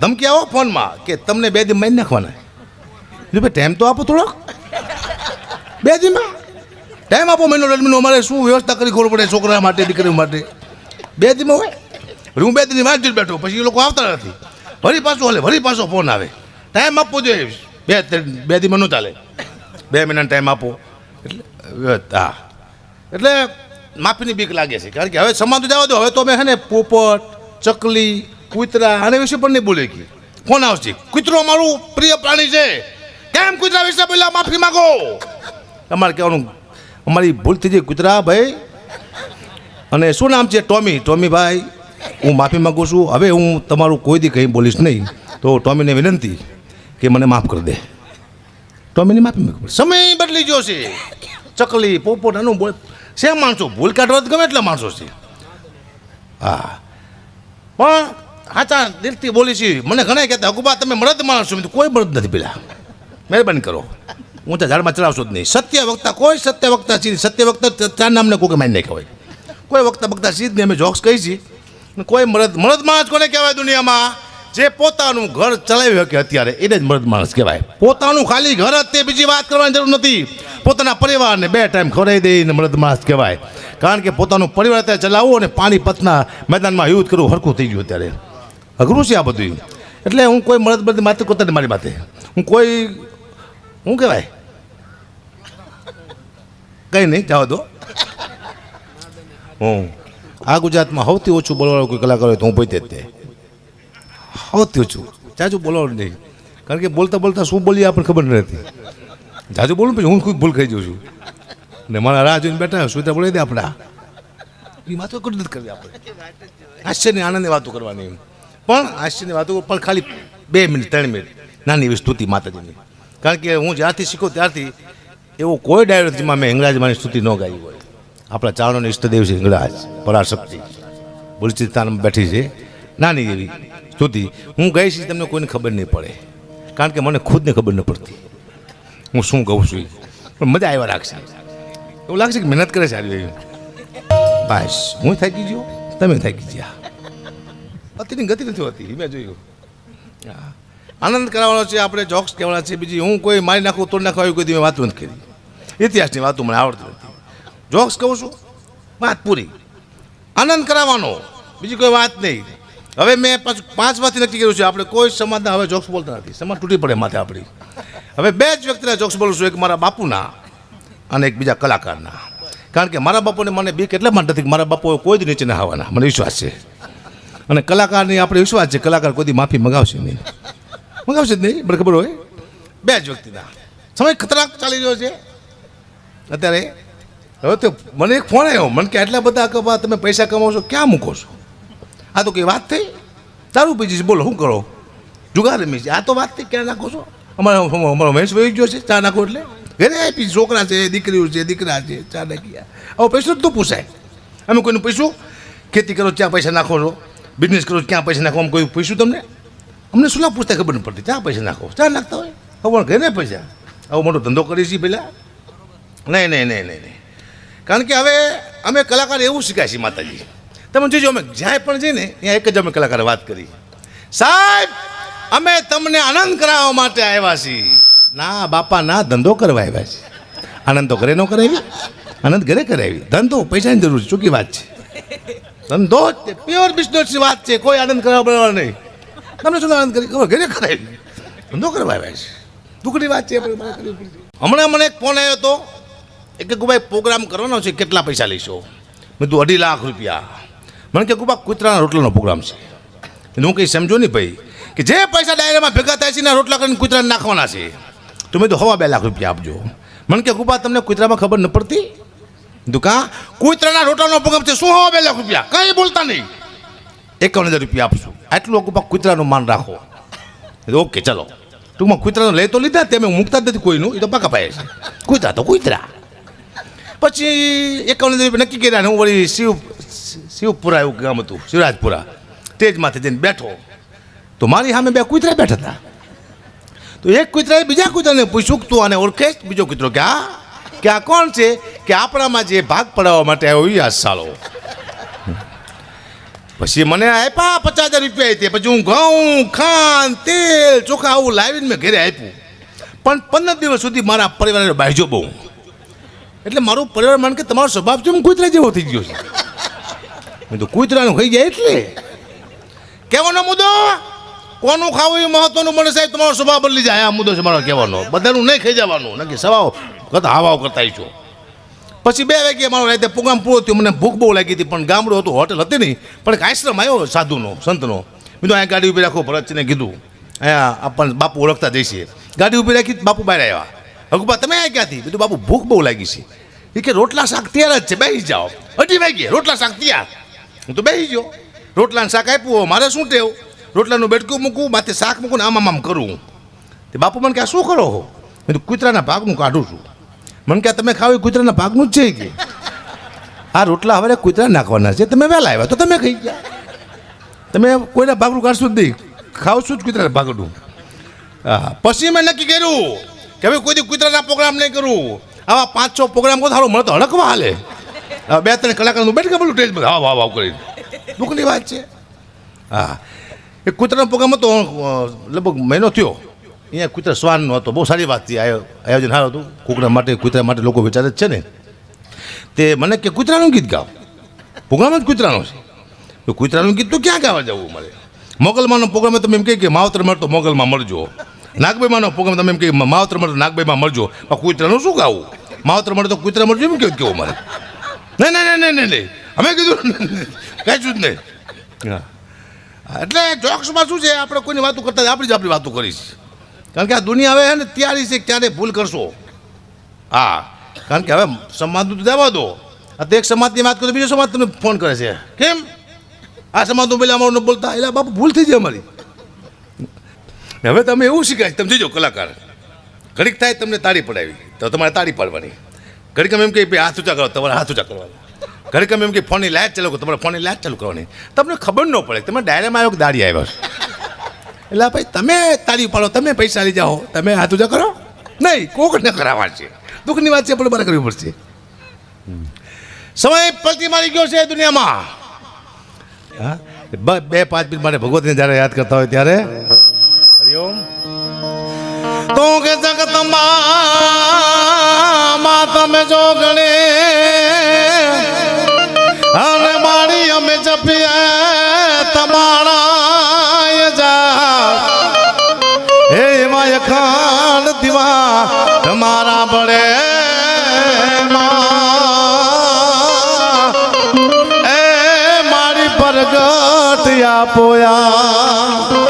ધમકી આવો ફોનમાં કે તમને બે દિન મારી નાખવાના. ભાઈ ટાઈમ તો આપો થોડોક. બે દિનમાં. ટાઈમ આપો મહિનો દોઢ અમારે શું વ્યવસ્થા કરી ખબર પડે છોકરા માટે દીકરી માટે. બે દિનમાં હોય. હું બે દિન વાંચી બેઠો, પછી એ લોકો આવતા નથી. વળી પાછો હાલે, વળી પાછો ફોન આવે. ટાઈમ આપવો જોઈએ. બે બે દિનમાં ન ચાલે. બે મહિનાનો ટાઈમ આપો. એટલે હા એટલે માફીની બીક લાગે છે. કારણ કે હવે સમાતું જવા દો. હવે તો અમે હે ને પોપટ, ચકલી કૂતરા આના વિશે પણ નહીં બોલે કે. ફોન આવશે. કૂતરો અમારું પ્રિય પ્રાણી છે. કેમ કૂતરા વિશે પહેલાં માફી માંગો? તમારે કહેવાનું, અમારી ભૂલ થઈ જાય કૂતરા, ભાઈ. અને શું નામ છે? ટોમી. ટોમી, ભાઈ, હું માફી માગું છું. હવે હું તમારું કોઈ દી કંઈ બોલીશ નહીં. તો ટોમીને વિનંતી કે મને માફ કરી દે. ટોમીની માફી માંગવી સમય બદલી ગયો છે. ચકલી, પોપટ, આનું બોલ. શેમ માણસો? ભૂલ કાઢવા ગમે એટલા માણસો છે. હા. પણ સાચા દિલથી બોલી છે. મને ઘણા કહેતા હકુબા તમે મરદ માણસ છો. કોઈ મરદ નથી પેલા. મહેરબાની કરો. હું તો ઝાડમાં ચડાવશો જ નહીં. સત્ય વક્તા, કોઈ સત્ય વક્તા છે સત્ય વક્તા ચાર નામને કોઈ માની કહેવાય કોઈ વક્તા વક્તા સીધ નહીં. અમે જોક્સ કહી છીએ. કોઈ મરદ મરદ માણસ કોને કહેવાય દુનિયામાં? જે પોતાનું ઘર ચલાવી શકે અત્યારે, એને જ મરદ માણસ કહેવાય. પોતાનું ખાલી ઘર જ તે બીજી વાત કરવાની જરૂર નથી. પોતાના પરિવારને બે ટાઈમ ખવડાવી દઈને મરદ માણસ કહેવાય. કારણ કે પોતાનું પરિવાર અત્યારે ચલાવવું અને પાણી પથના મેદાનમાં યુદ્ધ કરવું હરખું થઈ ગયું અત્યારે. અઘરું છે આ બધું. એટલે હું કોઈ મરદ માત્ર કરતા નથી મારી માથે. હું કોઈ શું કહેવાય? કંઈ નહીં જાઓ દો. હું, આ ગુજરાતમાં સૌથી ઓછું બોલવાળો કોઈ કલાકાર હોય તો હું પોતે જ તે. સૌથી ઓછું. જાજુ બોલવાનું નહીં. કારણ કે બોલતા બોલતા શું બોલીએ આપણને ખબર નથી. જાજુ બોલું પછી હું કોઈ ભૂલ ખાઈ જાઉં છું. ને મારા રાહ જોઈને બેઠા સુવિધા બોલાવી દે આપણા. એ વાતો કરી નથી આપણે. આશ્ચર્ય આનંદની વાતો કરવાની. પણ આશ્ચર્યની વાતો પણ ખાલી બે મિનિટ, ત્રણ મિનિટ. નાની એવી સ્તુતિ માતાજીની. કારણ કે હું જ્યારથી શીખું ત્યારથી એવો કોઈ ડાયરેક્ટમાં મેં હિંગળાજમાંની સ્તુતિ ન ગાઈ હોય. આપણા ચારણોની ઇષ્ટદેવ છે હિંગળાજ, પરાશક્તિ. બુલચિસ્તાનમાં બેઠી છે. નાની એવી સ્તુતિ. હું ગઈ છું તમને કોઈને ખબર નહીં પડે. કારણ કે મને ખુદને ખબર ન પડતી. હું શું કહું છું. પણ મજા આવ્યા રાખશે. એવું લાગશે કે મહેનત કરે સારી બસ. હું થાકી ગયો? તમે થાકી ગયા. અતિની ગતિ નથી હોતી, મેં જોયું. હા. આનંદ કરાવવાનો છે, આપણે જોક્સ કહેવાના છે, બીજી હું કોઈ મારી નાખું, તોડ નાખવા આવી કોઈ મેં વાતો નથી કરી. ઇતિહાસની વાતો મને આવડતી નથી. જોક્સ કહું છું, વાત પૂરી. આનંદ કરાવવાનો, બીજી કોઈ વાત નહીં. હવે મેં પાંચ વાતથી નક્કી કર્યું છે, આપણે કોઈ સમાજના હવે જોક્સ બોલતા નથી. સમાજ તૂટી પડે માથે આપણી. હવે બે જ વ્યક્તિના જોક્સ બોલું છું, એક મારા બાપુના અને એક બીજા કલાકારના. કારણ કે મારા બાપુને મને બીક એટલા માટે નથી કે મારા બાપુ કોઈ જ નીચે ના આવવાના, મને વિશ્વાસ છે. અને કલાકારની આપણે વિશ્વાસ છે, કલાકાર કોઈ માફી મગાવશે નહીં. મગાવશે જ નહીં બરાબર ખબર હોય. બે જ વ્યક્તિના સમય ખતરનાક ચાલી રહ્યો છે. અત્યારે હવે તો મને એક ફોન આવ્યો. મને કે આટલા બધા કમા તમે પૈસા કમાવો છો, ક્યાં મૂકો છો? આ તો કંઈ વાત થઈ? તારું પી જઈશ, બોલો, શું કરો? જુગાર રમી છે આ તો વાત થઈ, ક્યાં નાખો છો? અમારો અમારો મહેશ વહી ગયો છે, ચા નાખો એટલે. ઘરે આપી છોકરા છે, દીકરીઓ છે, દીકરા છે, ચા નાખી હવે પૈસા તો પૂછાય. અમે કોઈનું પૈસું ખેતી કરો, ચા પૈસા નાખો છો. બિઝનેસ કરો, ક્યાં પૈસા નાખો? આમ કોઈ પૂછ્યું તમને? અમને શું પૂછતા ખબર ન પડતી. ક્યાં પૈસા નાખો. ચા નાખતા હોય? હવે ઘરે પૈસા. આવો મોટો ધંધો કરીએ છીએ પહેલાં. નહીં નહીં નહીં નહીં નહીં. કારણ કે હવે અમે કલાકાર એવું શીખ્યા છીએ, માતાજી. તમે જોજો, અમે જ્યાં પણ જઈએ ને ત્યાં એક જ અમે કલાકારે વાત કરી. સાહેબ, અમે તમને આનંદ કરાવવા માટે આવ્યા છીએ. ના, બાપા, ના, ધંધો કરવા આવ્યા છે આનંદ તો ઘરે ન કરાવી. આનંદ ઘરે કરાવી. ધંધો, પૈસાની જરૂર છે. ચૂકી વાત છે. ધંધો જ પ્યોર બિઝનેસની વાત છે, કોઈ આનંદ કરવા પડવા નહીં. તમને શું આનંદ કરી? ખબર ઘરે કરાવી ધંધો કરવા આવ્યા છે. દુઃખની વાત છે. હમણાં મને એક ફોન આવ્યો હતો એક કે ભાઈ પ્રોગ્રામ કરવાનો છે, કેટલા પૈસા લઈશો? મેં તું અઢી લાખ રૂપિયા. મને કે, ગુબા, કૂતરાના રોટલાનો પ્રોગ્રામ છે. હું કંઈ સમજો નહીં ભાઈ, કે જે પૈસા ડાયરામાં ભેગા થાય છે ને રોટલા કરીને કૂતરાને નાખવાના છે. તો મેં તો હવા બે લાખ રૂપિયા આપજો. મને કે, ગુબા, તમને કૂતરામાં ખબર ન પડતી? દુકાન કુતરાના રોટલાનો પગ છે, શું હવા બે લાખ રૂપિયા? કંઈ બોલતા નહીં. એકાવન હજાર રૂપિયા આપશું આટલું ગુબા કૂતરાનું માન રાખો. ઓકે, ચલો. ટૂંકમાં કુતરાનો લઈ તો લીધા તે મેં મૂકતા જ નથી કોઈનું. એ તો પાકા પાય છે. કૂતરા તો કુતરા. પછી એકાવન હજાર રૂપિયા નક્કી કર્યા હું વળી શિવ, શિવપુરા એવું ગામ હતું, શિવરાજપુરા. તેજમાંથી માથે જઈને બેઠો. તો મારી સામે બે કૂતરા બેઠા હતા. તો એક કૂતરાએ બીજા કૂતરાને પૂછ્યું, તું આને ઓળખે બીજો કૂતરો કે આ કે આ કોણ છે કે આપણામાં જે ભાગ પડાવવા માટે આવ્યો આ સાલો? પછી મને આપ્યા પચાસ હજાર રૂપિયા હતી પછી હું ઘઉં, ખાંડ, તેલ, ચોખા આવું લાવીને મેં ઘરે આપ્યું. પણ પંદર દિવસ સુધી મારા પરિવારને બાજ્યો બહુ. એટલે મારું પરિવાર માન કે તમારો સ્વભાવ છે હું કૂતરા જેવો થઈ ગયો છે. મેં તો કૂતરાનું ખાઈ જાય એટલે. કહેવાનો મુદ્દો કોનું ખાવું એ મહત્વનું? મળે સાહેબ, તમારો સ્વભાવ બદલી જાય. આ મુદ્દો છે મારો કહેવાનો. બધાનું નહીં ખાઈ જવાનું. નક્કી, સવાઓ. કરતા હાવાઓ કરતા છો. પછી બે વાગ્યે મારો રાતે પ્રોગ્રામ પૂરો થયો. મને ભૂખ બહુ લાગી હતી, પણ ગામડું હતું, હોટલ હતી નહીં. પણ એક આશ્રમ આવ્યો સાધુનો, સંતનો. મેં અહીંયા ગાડી ઊભી રાખો ભરતને કીધું. અહીંયા આપણને બાપુ ઓળખતા જઈશે ગાડી ઊભી રાખી, બાપુ બહાર આવ્યા. હકુબા તમે આ ક્યાંથી? બીજું બાપુ, ભૂખ બહુ લાગી છે. એ કે, રોટલા શાક તૈયાર જ છે બેસી જાઓ. અઢી વાગ્યે રોટલા શાક તૈયાર. હું તો બેસી ગયો. રોટલાનું શાક આપ્યું મારે શું ટેવ? રોટલાનું બેટકું મૂકું, માથે શાક મૂકું આમ આમ કરું. તે બાપુ મને કે શું કરો હો? મેં તો કૂતરાના ભાગનું કાઢું છું. મને કે તમે ખાવ કૂતરાના ભાગનું જ છે કે? આ રોટલા હવે કૂતરા નાખવાના છે. તમે વહેલા આવ્યા તો તમે ખાઈ ગયા. તમે કોઈના ભાગનું કાઢશો જ નહીં. ખાવ છું જ કૂતરાના ભાગનું. હા. પછી મેં નક્કી કર્યું કે હવે કોઈ કૂતરાના પ્રોગ્રામ નહીં કરું. આવા પાંચ છ પ્રોગ્રામ કહો સારું મને તો હડકવા હાલે. બે ત્રણ કલાકારનું બેઠ કે બોલું. ટેસ્ટ હા વાવ કરી. કરીને દુઃખની વાત છે. હા. એ કૂતરાનો પ્રોગ્રામ હતો લગભગ મહિનો થયો. અહીંયા કૂતરા શ્વાનનો હતો. બહુ સારી વાત હતી આયો- આયોજન સારું હતું. કૂતરા માટે કૂતરા માટે લોકો વિચારે જ છે ને. તે મને કે કૂતરાનું ગીત ગાવ પ્રોગ્રામ જ કૂતરાનો છે. તો કૂતરાનું ગીત તો ક્યાં ગાવા જવું મારે મોગલમાંનો પ્રોગ્રામ તમે એમ કહે કે માવતર મળતો મોગલમાં મળજો. નાગભાઈમાંનો પ્રોગ્રામ તમે એમ કહે માવતર મળતો નાગભાઈમાં મળજો. કૂતરાનું શું ગાવું? માવતર મળે તો કૂતરા મળજો એમ કેવું કેવું મારે નહીં નહીં નહીં નહીં નહીં અમે કીધું કાંઈ જ નહીં. હા, એટલે જોક્સમાં શું છે? આપણે કોઈની વાતો કરતા આપણી જ આપણી વાતો કરીશ. કારણ કે આ દુનિયા હવે ને તૈયારી છે ક્યારે ભૂલ કરશો. હા, કારણ કે હવે સમાજનું તો દેવા દો. આ તો એક સમાજની વાત કરો બીજો સમાજ તમને ફોન કરે છે. કેમ? આ સમાજનું પેલા અમારું બોલતા? એટલે બાપુ, ભૂલ થઈ જાય અમારી. હવે તમે એવું શીખાય તમે જોજો કલાકાર. ઘડીક થાય તમને તાળી પડાવી. તો તમારે તાળી પાડવાની. ઘડીક એમ કે ભાઈ, હાથ ઊંચા કરો, તમારે હાથ ઊંચા કરવાના. ઘડીક એમ કે ફોનની લાઇટ ચાલુ કરો, તમારે ફોનની લાઇટ ચાલુ કરવાની. તમને ખબર ન પડે તમે ડાયરામાં આવ્યો કે દાડી આવ્યો એટલે ભાઈ, તમે તારી પાડો તમે પૈસા લઈ જાઓ, તમે હાથ ઉજા કરો. નહીં, કોક ન કરાવવા છે. દુઃખની વાત છે, પણ બરાબર કરવી પડશે. સમય પલટી મારી ગયો છે દુનિયામાં. હા બે પાંચ મિનિટ માટે ભગવતને જ્યારે યાદ કરતા હોય ત્યારે હરિઓમ. તો કે જગતમાં તમે જો ગણે મારી અમે જપીએ તમારા જા હે એમાં અખાંડ દીવા, તમારા બળે એ મારી પ્રગટ આપોયા.